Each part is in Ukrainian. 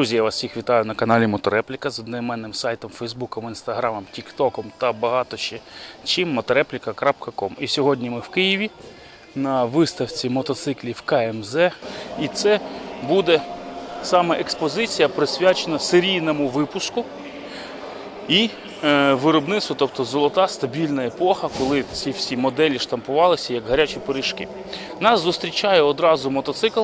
Друзі, я вас всіх вітаю на каналі Моторепліка з одноіменним сайтом, Фейсбуком, Інстаграмом, Тіктоком та багато ще чим motoreplika.com. І сьогодні ми в Києві на виставці мотоциклів КМЗ. І це буде саме експозиція присвячена серійному випуску і е, виробництву, тобто золота стабільна епоха, коли ці всі моделі штампувалися як гарячі пиріжки. Нас зустрічає одразу мотоцикл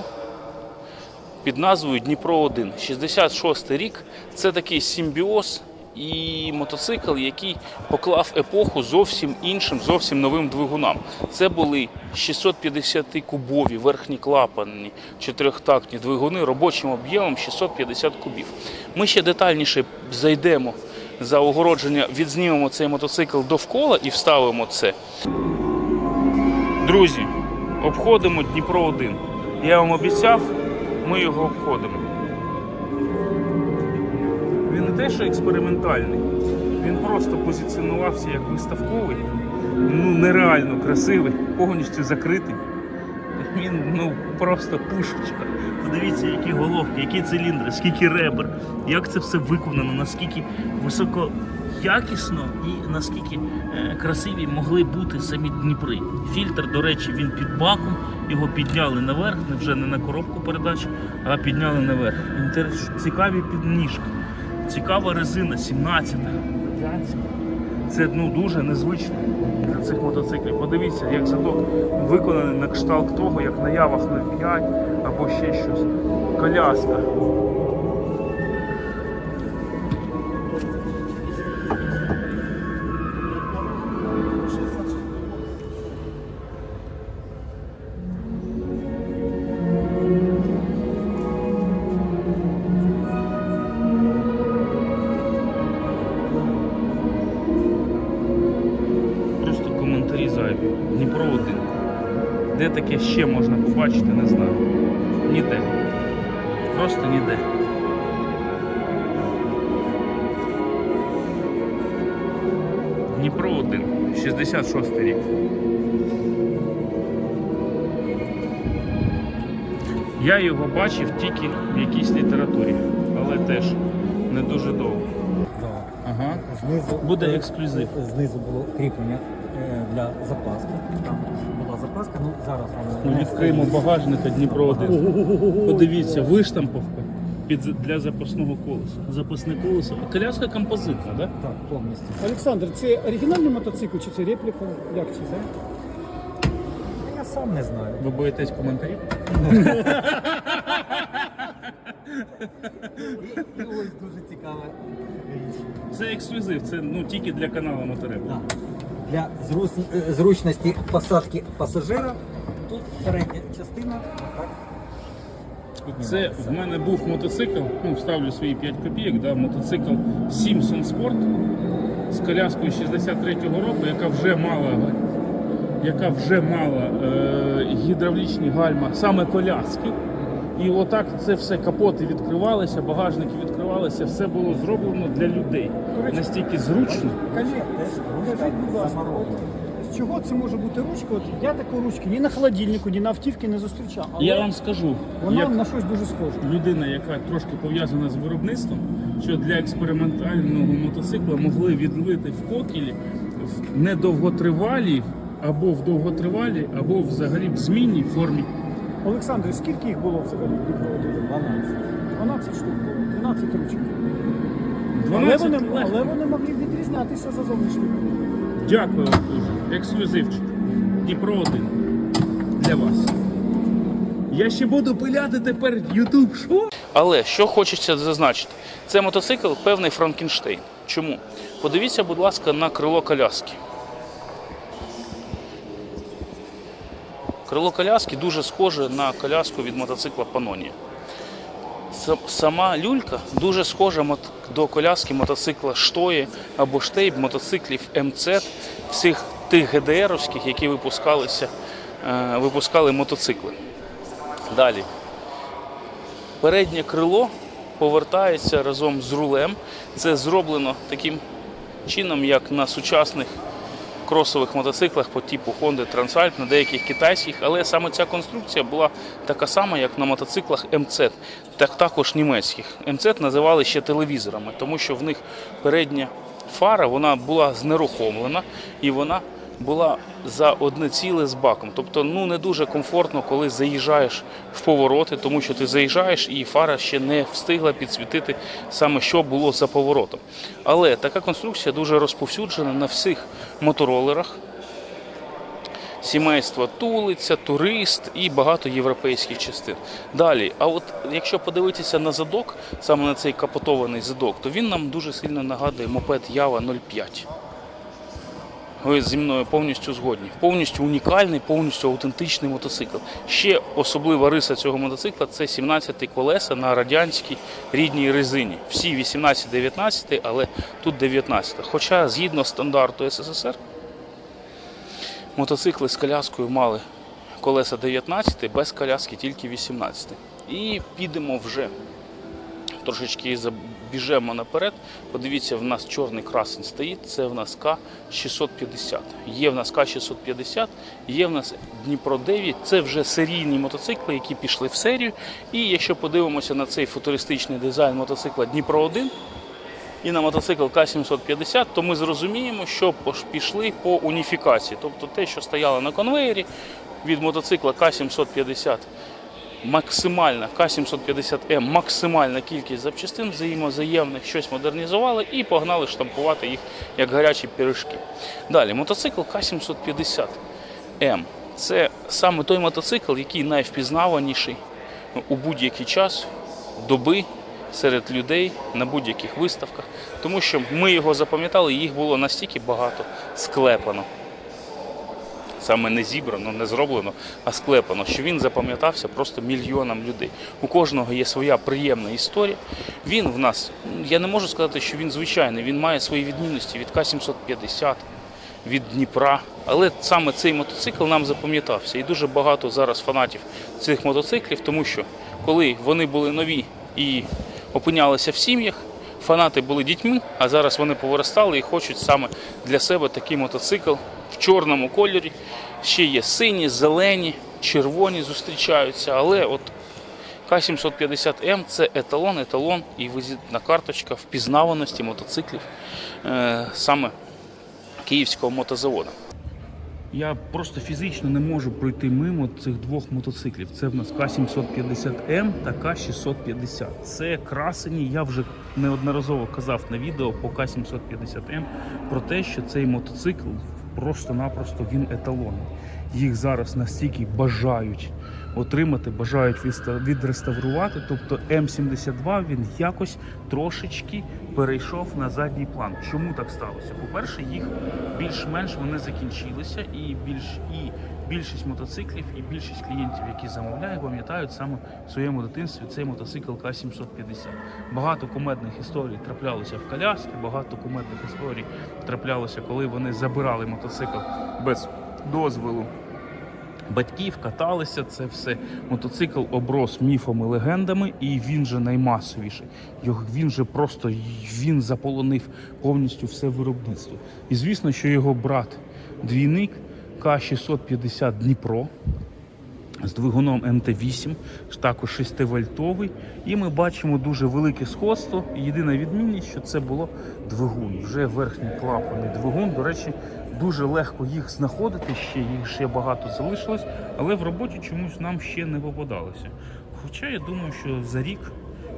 під назвою Дніпро 1. 66 рік. Це такий симбіоз і мотоцикл, який поклав епоху зовсім іншим, зовсім новим двигунам. Це були 650-кубові верхні клапанні чотирьохтактні двигуни робочим об'ємом 650 кубів. Ми ще детальніше зайдемо за огородження, відзнімемо цей мотоцикл довкола і вставимо це. Друзі, обходимо Дніпро 1. Я вам обіцяв, ми його обходимо. Він не те, що експериментальний, він просто позиціонувався як виставковий, ну нереально красивий, повністю закритий. Він ну просто пушечка. Подивіться, які головки, які циліндри, скільки ребер, як це все виконано, наскільки високо якісно і наскільки е, красиві могли бути самі Дніпри. Фільтр, до речі, він під баком, його підняли наверх, не вже не на коробку передач, а підняли наверх. Цікаві підніжки. Цікава резина, 17 радянська. Це ну, дуже незвично для цих мотоциклів. Подивіться, як задок виконаний на кшталт того, як на явах 05 або ще щось. Коляска. Де таке ще можна побачити, не знаю. Ніде. Просто ніде. Дніпро 1, 66 рік. Я його бачив тільки в якійсь літературі, але теж не дуже довго. Ага. Знизу Буде ексклюзив. Знизу було кріплення для запаски. Там була запаска, ну зараз воно Ми не відкриємо стоїть. багажника Дніпро 1. Подивіться, виштамповка під для запасного колеса. Запасне колесо. Коляска композитна, так? Да? Так, повністю. Олександр, це оригінальний мотоцикл чи це репліка? Як це? це? Я сам не знаю. Ви боїтесь коментарів? І ось дуже цікава річ. Це ексклюзив, це ну тільки для каналу Мотореб. Да. Для зручності посадки пасажира. Тут передня частина. Це в мене був мотоцикл, ну вставлю свої 5 копійок, да, мотоцикл Simpson Sport з коляскою 63-го року, яка вже мала яка вже мала е, гідравлічні гальма, саме коляски. І отак це все капоти відкривалися, багажники відкривалися, все було зроблено для людей. Настільки зручно. Скажіть, будь ласка, з чого це може бути ручка? От я таку ручки ні на холодильнику, ні на автівці не зустрічав. Але Я вам скажу, вона як на щось дуже схоже. людина, яка трошки пов'язана з виробництвом, що для експериментального мотоцикла могли відлити в кокілі в недовготривалій, або в довготривалій, або взагалі в змінній формі. Олександр, скільки їх було взагалі? в Дніпро 1? 12. 12 штук було, 12 ручок. Але вони, але вони могли відрізнятися за зовнішнім. Дякую вам дуже. Ексклюзивчик. Дніпро 1 для вас. Я ще буду пиляти тепер YouTube? Але що хочеться зазначити, це мотоцикл певний Франкенштейн. Чому? Подивіться, будь ласка, на крило коляски. Крило коляски дуже схоже на коляску від мотоцикла Pannonia. Сама люлька дуже схожа до коляски мотоцикла Штої або Штейб, мотоциклів МЦ, всіх тих ГДРовських, які випускалися, е, випускали мотоцикли. Далі. Переднє крило повертається разом з рулем. Це зроблено таким чином, як на сучасних кросових мотоциклах по типу Honda Transalp, на деяких китайських, але саме ця конструкція була така сама, як на мотоциклах МЦ, так також німецьких. МЦ називали ще телевізорами, тому що в них передня фара вона була знерухомлена і вона була за одне ціле з баком. Тобто ну не дуже комфортно, коли заїжджаєш в повороти, тому що ти заїжджаєш і фара ще не встигла підсвітити саме що було за поворотом. Але така конструкція дуже розповсюджена на всіх моторолерах. Сімейство тулиця, турист і багато європейських частин. Далі, а от якщо подивитися на задок, саме на цей капотований задок, то він нам дуже сильно нагадує мопед Ява 05. Ви зі мною повністю згодні. Повністю унікальний, повністю аутентичний мотоцикл. Ще особлива риса цього мотоцикла це 17 колеса на радянській рідній резині. Всі 18-19, але тут 19. Хоча згідно стандарту СССР, мотоцикли з коляскою мали колеса 19, без коляски тільки 18. І підемо вже трошечки забіжемо наперед. Подивіться, в нас чорний красень стоїть, це в нас К650. Є в нас К650, є в нас Дніпро 9. Це вже серійні мотоцикли, які пішли в серію. І якщо подивимося на цей футуристичний дизайн мотоцикла Дніпро 1 і на мотоцикл К750, то ми зрозуміємо, що пішли по уніфікації. Тобто те, що стояло на конвеєрі від мотоцикла К750 максимальна К750М, максимальна кількість запчастин взаємозаємних, щось модернізували і погнали штампувати їх як гарячі пиріжки. Далі, мотоцикл К750М. Це саме той мотоцикл, який найвпізнаваніший у будь-який час доби серед людей на будь-яких виставках, тому що ми його запам'ятали, їх було настільки багато склепано саме не зібрано, не зроблено, а склепано, що він запам'ятався просто мільйонам людей. У кожного є своя приємна історія. Він в нас, я не можу сказати, що він звичайний, він має свої відмінності від К-750, від Дніпра. Але саме цей мотоцикл нам запам'ятався. І дуже багато зараз фанатів цих мотоциклів, тому що коли вони були нові і опинялися в сім'ях, фанати були дітьми, а зараз вони повиростали і хочуть саме для себе такий мотоцикл в чорному кольорі. Ще є сині, зелені, червоні зустрічаються, але от К750М це еталон, еталон і візитна карточка впізнаваності мотоциклів е, саме київського мотозаводу. Я просто фізично не можу пройти мимо цих двох мотоциклів. Це в нас К750М та К650. Це красені. Я вже неодноразово казав на відео по К750М про те, що цей мотоцикл просто-напросто він еталонний. Їх зараз настільки бажають отримати, бажають відреставрувати. Тобто М72 він якось трошечки перейшов на задній план. Чому так сталося? По-перше, їх більш-менш вони закінчилися, і більш і більшість мотоциклів, і більшість клієнтів, які замовляють, пам'ятають саме в своєму дитинстві цей мотоцикл К750. Багато кумедних історій траплялося в коляски, багато кумедних історій траплялося, коли вони забирали мотоцикл без дозволу батьків, каталися це все. Мотоцикл оброс міфами, легендами, і він же наймасовіший. Його він же просто він заполонив повністю все виробництво. І звісно, що його брат двійник К650 Дніпро. З двигуном МТ8, також 6-вольтовий. І ми бачимо дуже велике сходство. Єдина відмінність, що це було двигун. Вже верхній клапаний двигун. До речі, дуже легко їх знаходити ще, їх ще багато залишилось, але в роботі чомусь нам ще не попадалося. Хоча я думаю, що за рік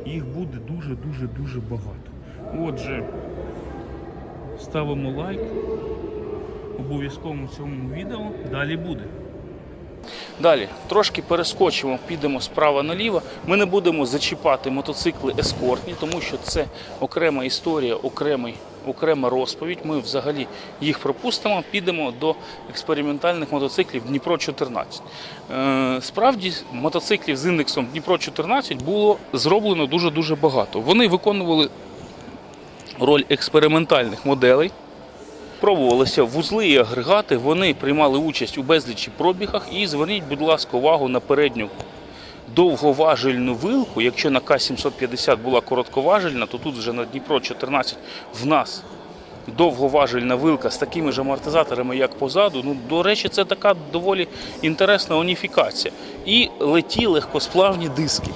їх буде дуже-дуже дуже багато. Отже, ставимо лайк. Обов'язково в цьому відео далі буде. Далі трошки перескочимо, підемо справа наліво. Ми не будемо зачіпати мотоцикли ескортні, тому що це окрема історія, окремий, окрема розповідь. Ми взагалі їх пропустимо. Підемо до експериментальних мотоциклів Дніпро 14. Е, справді, мотоциклів з індексом Дніпро 14 було зроблено дуже дуже багато. Вони виконували роль експериментальних моделей. Пробувалися вузли і агрегати, вони приймали участь у безлічі пробігах. І зверніть, будь ласка, увагу на передню довговажельну вилку. Якщо на К-750 була коротковажельна, то тут вже на Дніпро 14 в нас довговажельна вилка з такими ж амортизаторами, як позаду. Ну, до речі, це така доволі інтересна уніфікація. І леті легкосплавні диски.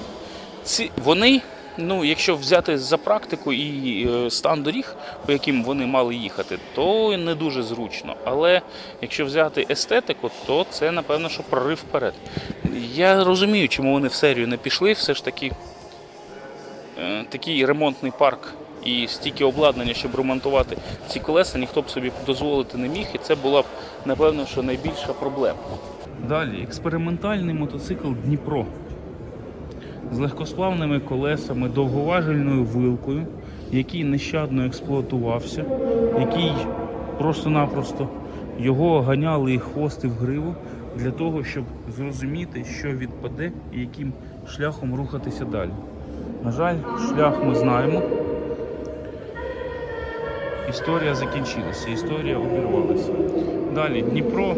Ці, вони, ну, якщо взяти за практику і е, стан доріг, по яким вони мали їхати, то не дуже зручно. Але якщо взяти естетику, то це напевно, що прорив вперед. Я розумію, чому вони в серію не пішли. Все ж таки е, такий ремонтний парк і стільки обладнання, щоб ремонтувати ці колеса, ніхто б собі дозволити не міг, і це була б, напевно, що найбільша проблема. Далі експериментальний мотоцикл Дніпро з легкосплавними колесами, довговажельною вилкою, який нещадно експлуатувався, який просто-напросто його ганяли і хвости в гриву для того, щоб зрозуміти, що відпаде і яким шляхом рухатися далі. На жаль, шлях ми знаємо. Історія закінчилася, історія обірвалася. Далі Дніпро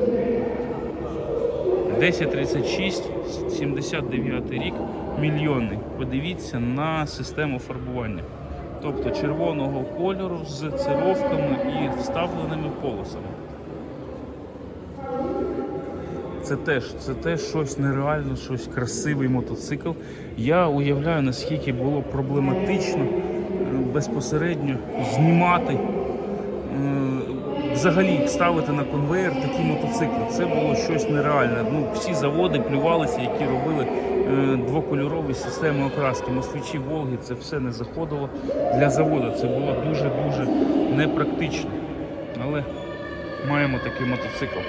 1036, 79 рік, мільйонний. Подивіться на систему фарбування. Тобто червоного кольору з цировками і вставленими полосами. Це теж, це теж щось нереально, щось красивий мотоцикл. Я уявляю, наскільки було проблематично е, безпосередньо знімати е, взагалі ставити на конвейер такі мотоцикли. Це було щось нереальне. Ну, всі заводи плювалися, які робили е, двокольорові системи окраски. Москвичі Волги, це все не заходило для заводу. Це було дуже-дуже непрактично. Але маємо такий мотоцикл.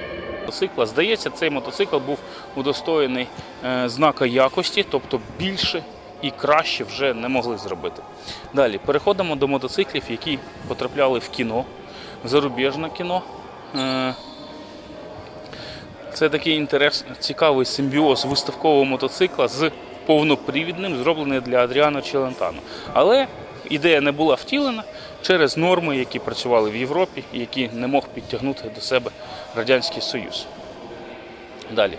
Мотоцикла, здається, цей мотоцикл був удостоєний е, знака якості, тобто більше і краще вже не могли зробити. Далі переходимо до мотоциклів, які потрапляли в кіно, зарубіжне кіно. Е, Це такий інтерес, цікавий симбіоз виставкового мотоцикла з повнопривідним, зроблений для Адріано Челентано. Але ідея не була втілена через норми, які працювали в Європі, які не мог підтягнути до себе Радянський Союз. Далі.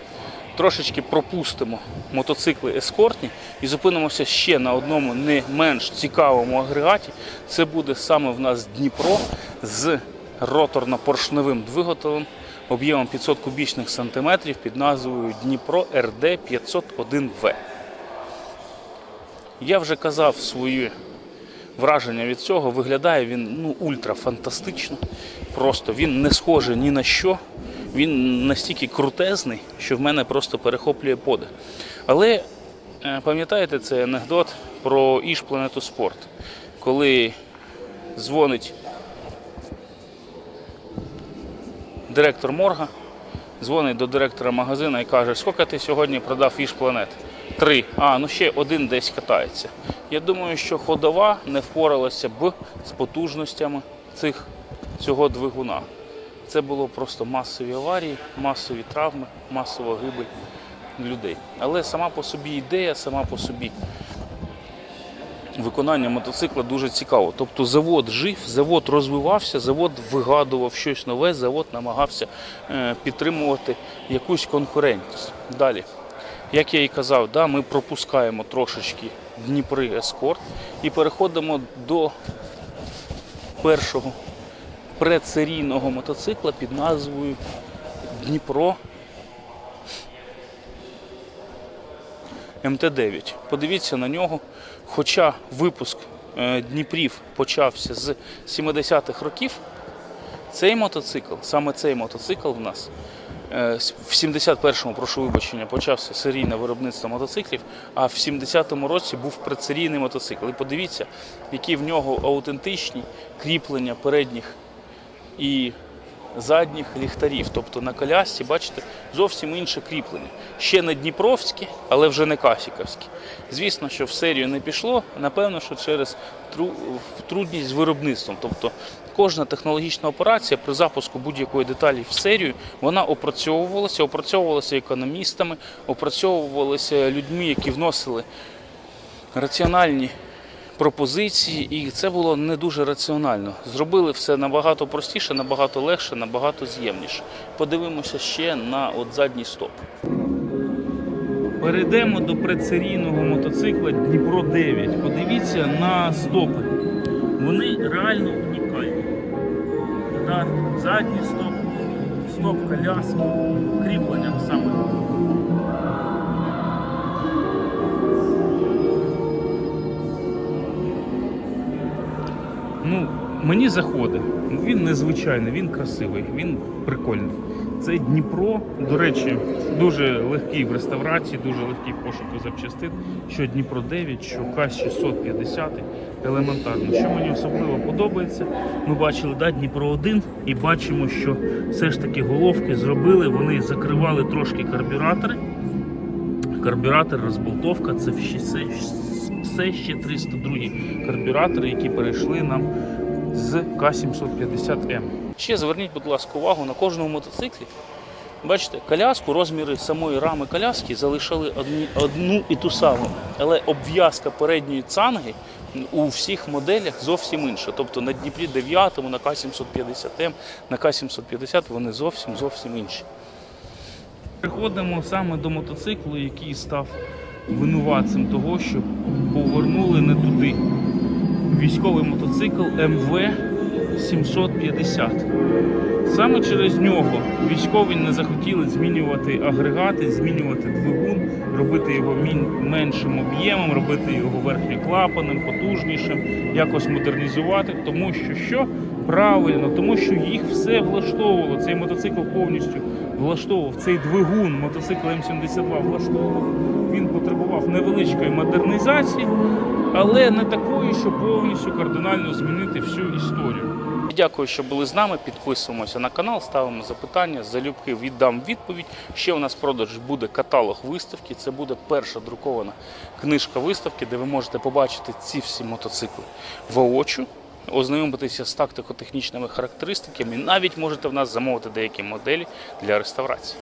Трошечки пропустимо мотоцикли ескортні і зупинимося ще на одному не менш цікавому агрегаті. Це буде саме в нас Дніпро з роторно-поршневим двигателем об'ємом 500 кубічних сантиметрів під назвою Дніпро РД 501В. Я вже казав свої враження від цього. Виглядає він ну, ультра фантастично. Просто він не схожий ні на що. Він настільки крутезний, що в мене просто перехоплює подих. Але е, пам'ятаєте цей анекдот про Іж Планету Спорт, коли дзвонить директор морга, дзвонить до директора магазину і каже, скільки ти сьогодні продав Іж Планет? Три. А, ну ще один десь катається. Я думаю, що ходова не впоралася б з потужностями цих, цього двигуна. Це було просто масові аварії, масові травми, масова гибель людей. Але сама по собі ідея, сама по собі виконання мотоцикла дуже цікаво. Тобто завод жив, завод розвивався, завод вигадував щось нове, завод намагався е, підтримувати якусь конкурентність. Далі, як я і казав, да, ми пропускаємо трошечки Дніпри Ескорт і переходимо до першого предсерійного мотоцикла під назвою Дніпро МТ-9. Подивіться на нього. Хоча випуск е, Дніпрів почався з 70-х років, цей мотоцикл, саме цей мотоцикл в нас е, в 71-му, прошу вибачення, почався серійне виробництво мотоциклів, а в 70-му році був предсерійний мотоцикл. І подивіться, які в нього аутентичні кріплення передніх і задніх ліхтарів. Тобто на колясці, бачите, зовсім інше кріплення. Ще не Дніпровські, але вже не Касіковські. Звісно, що в серію не пішло, напевно, що через трудність з виробництвом. Тобто кожна технологічна операція при запуску будь-якої деталі в серію, вона опрацьовувалася, опрацьовувалася економістами, опрацьовувалася людьми, які вносили раціональні пропозиції, і це було не дуже раціонально. Зробили все набагато простіше, набагато легше, набагато з'ємніше. Подивимося ще на от задній стоп. Перейдемо до предсерійного мотоцикла Дніпро 9. Подивіться на стопи. Вони реально унікальні. задній стоп, стоп коляски, кріплення саме. Мені заходить. Він незвичайний, він красивий, він прикольний. Це Дніпро, до речі, дуже легкий в реставрації, дуже легкий пошуку запчастин. Що Дніпро 9, що КАЗ-650, елементарно. Що мені особливо подобається, ми бачили да, Дніпро 1 і бачимо, що все ж таки головки зробили, вони закривали трошки карбюратори. Карбюратор, розболтовка це все, все ще 302 карбюратори, які перейшли нам з К750М. Ще зверніть, будь ласка, увагу на кожному мотоциклі. Бачите, коляску, розміри самої рами коляски залишали одні, одну і ту саму, але обв'язка передньої цанги у всіх моделях зовсім інша. Тобто на Дніпрі 9, на К750М, на К750 вони зовсім зовсім інші. Переходимо саме до мотоциклу, який став винуватцем того, що повернули не туди. Військовий мотоцикл МВ 750. Саме через нього військові не захотіли змінювати агрегати, змінювати двигун, робити його меншим об'ємом, робити його верхньоклапаним, потужнішим, якось модернізувати, тому що що? Правильно, тому що їх все влаштовувало. Цей мотоцикл повністю влаштовував. Цей двигун мотоцикл М72 влаштовував. Він потребував невеличкої модернізації, але не такої, щоб повністю кардинально змінити всю історію. Дякую, що були з нами. Підписуємося на канал, ставимо запитання. Залюбки віддам відповідь. Ще у нас в продажі буде каталог виставки. Це буде перша друкована книжка виставки, де ви можете побачити ці всі мотоцикли воочу. Ознайомитися з тактико-технічними характеристиками, навіть можете в нас замовити деякі моделі для реставрації.